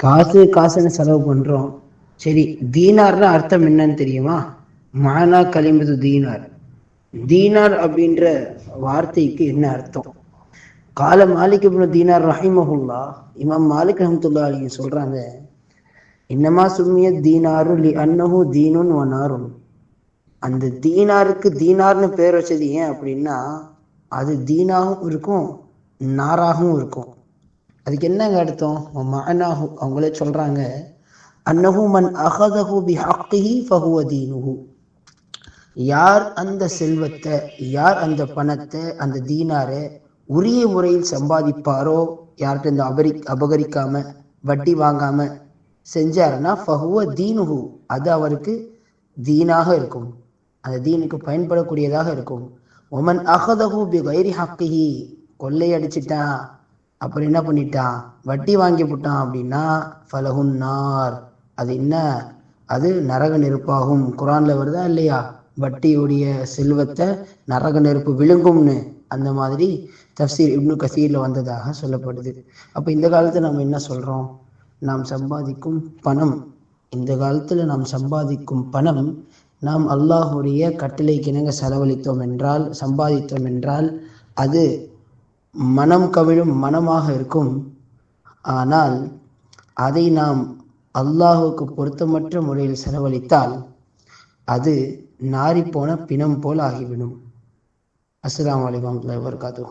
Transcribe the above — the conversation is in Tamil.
காசு காசுன்னு செலவு பண்றோம். சரி தீனார்னு அர்த்தம் என்னன்னு தெரியுமா? மானா கலிமது தீனார். தீனார் அப்படின்ற வார்த்தைக்கு என்ன அர்த்தம்? கால மாலிக் இப்னு தீனார் ரஹிமஹுல்லா இமாம் மாலிக் ரஹமத்துல்லா அலிங்க சொல்றாங்க இன்னமா சும்மிய தீனாரு லி அன்னஹு தீனுன் வனாரும் அந்த தீனாருக்கு தீனார்னு பேர் வச்சது ஏன் அப்படின்னா அது தீனாகவும் இருக்கும் நாராகவும் இருக்கும். அதுக்கு என்னங்க அர்த்தம்? மகனாகு அவங்களே சொல்றாங்க அன்னஹு மன் அகதஹு பி ஹக்கிஹி ஃபஹுவ தீனுஹு. யார் அந்த செல்வத்தை யார் அந்த பணத்தை அந்த தீனாரை உரிய முறையில் சம்பாதிப்பாரோ யார்கிட்ட இந்த அபரி அபகரிக்காம வட்டி வாங்காம செஞ்சாருன்னா ஃபஹுவ தீனுஹு. அது அவருக்கு தீனாக இருக்கும். அந்த தீனுக்கு பயன்படக்கூடியதாக இருக்கும். ஒமன் அகதஹு பி கைரி ஹக்கிஹி. கொள்ளையடிச்சிட்டான். அப்புறம் என்ன பண்ணிட்டான் வட்டி வாங்கி போட்டான் அப்படின்னா ஃபலகுன் நார். அது என்ன? அது நரக நெருப்பாகும். குரான்ல வருதா இல்லையா? வட்டியுடைய செல்வத்தை நரக நெருப்பு விழுங்கும்னு. அந்த மாதிரி தஃசீர் இப்னு கசீரில் வந்ததாக சொல்லப்படுது. அப்போ இந்த காலத்தில் நம்ம என்ன சொல்கிறோம் நாம் சம்பாதிக்கும் பணம். இந்த காலத்தில் நாம் சம்பாதிக்கும் பணம் நாம் அல்லாஹுடைய கட்டளைக்கு இணங்க செலவழித்தோம் என்றால் சம்பாதித்தோம் என்றால் அது மனம் கவிழும் மனமாக இருக்கும். ஆனால் அதை நாம் அல்லாஹுக்கு பொருத்தமற்ற முறையில் செலவழித்தால் அது நாரிப்போன பிணம் போல் ஆகிவிடும். அஸ்லாம் வலைக்கம் வரகாத்தூ